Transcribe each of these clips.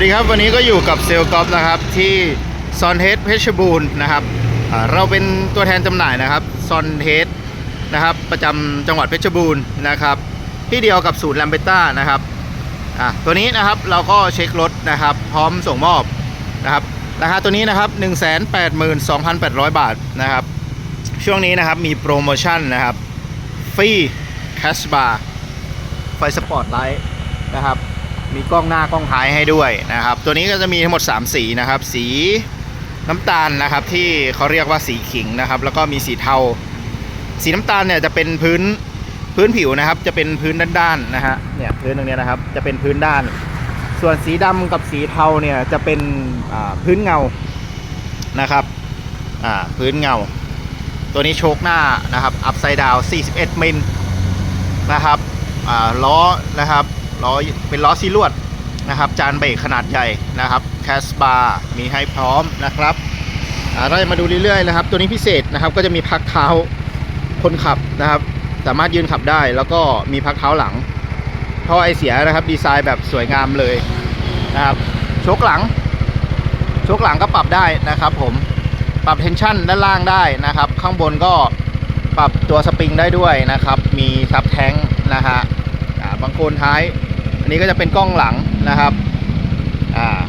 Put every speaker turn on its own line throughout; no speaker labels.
วัสดีครับวันนี้ก็อยู่กับเซลล์กอล์ฟนะครับที่ซอนเฮดเพชรบูรณ์นะครับเราเป็นตัวแทนจำหน่ายนะครับซอนเฮดนะครับประจำจังหวัดเพชรบูรณ์นะครับ ที่เดียวกับศูนย์แลมเบต้านะครับตัวนี้นะครับเราก็เช็ครถนะครับ พร้อมส่งมอบนะครับราคาตัวนี้นะครับ 182,800 บาทนะครับ ช่วงนี้นะครับมีโปรโมชั่นนะครับฟรีแคชบาร์ไฟสปอร์ตไลท์นะครับ มีกล้องหน้ากล้องท้ายให้ด้วยนะครับ ตัวนี้ก็จะมีทั้งหมด 3 สีนะครับ สีน้ำตาลนะครับที่เขาเรียกว่าสีขิงนะครับ แล้วก็มีสีเทา สีน้ำตาลเนี่ยจะเป็นพื้นพื้นผิวนะครับ จะเป็นพื้นด้านๆนะฮะเนี่ยพื้นตรงนี้นะครับจะเป็นพื้นด้าน ส่วนสีดำกับสีเทาเนี่ยจะเป็นพื้นเงานะครับพื้นเงา ตัวนี้โชคหน้านะครับอัพไซด์ดาว 41 มิลนะครับล้อนะครับ ล้อเป็นล้อซีลวดนะครับจานเบรกขนาดใหญ่นะครับแคสบาร์มีให้พร้อมนะครับอ่าเราจะมาดูเรื่อยๆนะครับ ตัวนี้พิเศษนะครับก็จะมีพักเท้าคนขับนะครับ สามารถยืนขับได้แล้วก็มีพักเท้าหลังท่อไอเสียนะครับ ดีไซน์แบบสวยงามเลยนะครับโชคหลังโชคหลังก็ปรับได้นะครับ ผมปรับเทนชันด้านล่างได้นะครับ ข้างบนก็ปรับตัวสปริงได้ด้วยนะครับ มีซับแท้งนะฮะบางโคนท้าย นี้ก็จะเป็นกล้องหลังนะครับอ่า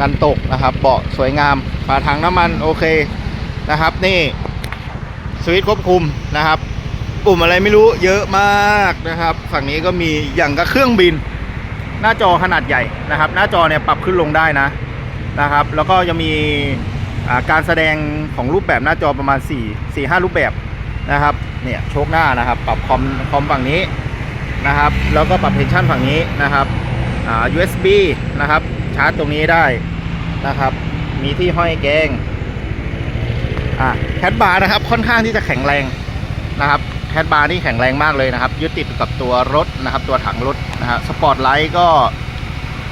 กันตกนะครับ เบาะสวยงามฝาถังน้ำมันโอเคนะครับ นี่สวิตช์ควบคุมนะครับปุ่มอะไรไม่รู้เยอะมากนะครับ ฝั่งนี้ก็มีอย่างกับเครื่องบิน หน้าจอขนาดใหญ่นะครับ หน้าจอเนี่ยปรับขึ้นลงได้นะนะครับ แล้วก็จะมีอ่าการแสดงของรูปแบบหน้าจอประมาณ 4 4 5 รูปแบบนะครับเนี่ยโชคหน้านะครับ ปรับคอมคอมฝั่งนี้ นะครับ แล้วก็ปรับเทนชั่นฝั่งนี้นะครับอ่า USB นะครับ ชาร์จตรงนี้ได้นะครับ มีที่ห้อยแกงอ่าแคดบาร์นะครับค่อนข้างที่จะแข็งแรงนะครับแคดบาร์นี่แข็งแรงมากเลยนะครับ ยึดติดกับตัวรถนะครับ ตัวถังรถนะครับสปอร์ตไลท์ก็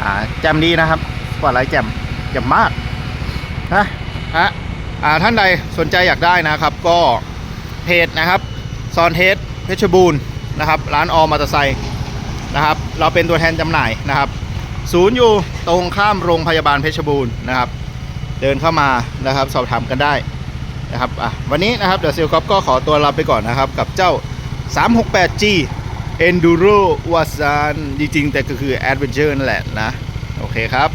อ่าแจ่มดีนะครับสปอร์ตไลท์แจ่มแจ่มมากนะฮะอ่าท่านใดสนใจอยากได้นะครับ ก็เพจนะครับซอนเทสเพชรบูรณ์ นะครับ ร้านออมอเตอร์ไซค์นะครับ เราเป็นตัวแทนจำหน่ายนะครับ ศูนย์อยู่ตรงข้ามโรงพยาบาลเพชรบูรณ์นะครับ เดินเข้ามานะครับสอบถามกันได้นะครับอะวันนี้นะครับเดี๋ยวเซลคอปก็ขอตัวลาไปก่อนนะครับ กับเจ้า 368G Enduro w a z a n จริงๆ แต่ก็คือ Adventure นั่นแหละนะ โอเคครับ